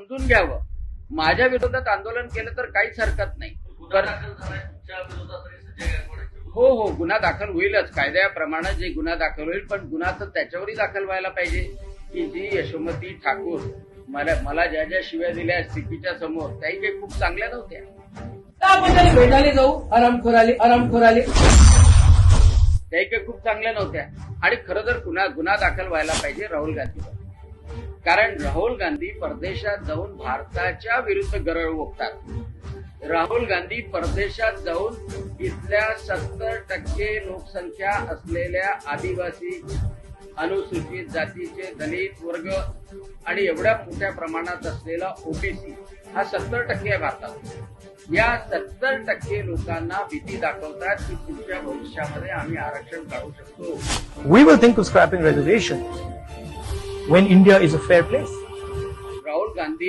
समजून घ्यावं. माझ्या विरोधात आंदोलन केलं तर काहीच हरकत नाही. हो हो गुन्हा दाखल होईलच. कायद्याप्रमाणे जे गुन्हा दाखल होईल पण गुन्हा तर त्याच्यावरही दाखल व्हायला पाहिजे. की जी यशोमती ठाकूर मला मला ज्या ज्या शिव्या दिल्या स्थितीच्या समोर त्याही काही खूप चांगल्या नव्हत्या. भेटायला जाऊ. आरामखोर आले आरामखोर आले त्याही काही खूप चांगल्या नव्हत्या. आणि खरं तर गुन्हा गुन्हा दाखल व्हायला पाहिजे राहुल गांधीवर. कारण राहुल गांधी परदेशात जाऊन भारताच्या विरुद्ध गरळ ओकतात राहुल गांधी परदेशात जाऊन इथल्या सत्तर टक्के लोकसंख्या असलेल्या आदिवासी अनुसूचित जातीचे दलित वर्ग आणि एवढ्या मोठ्या प्रमाणात असलेला ओबीसी हा सत्तर टक्के भारतात. या सत्तर टक्के लोकांना भीती दाखवतात की पुढच्या भविष्यामध्ये आम्ही आरक्षण काढू शकतो. We will think of scrapping reservation when India is a fair place. Rahul Gandhi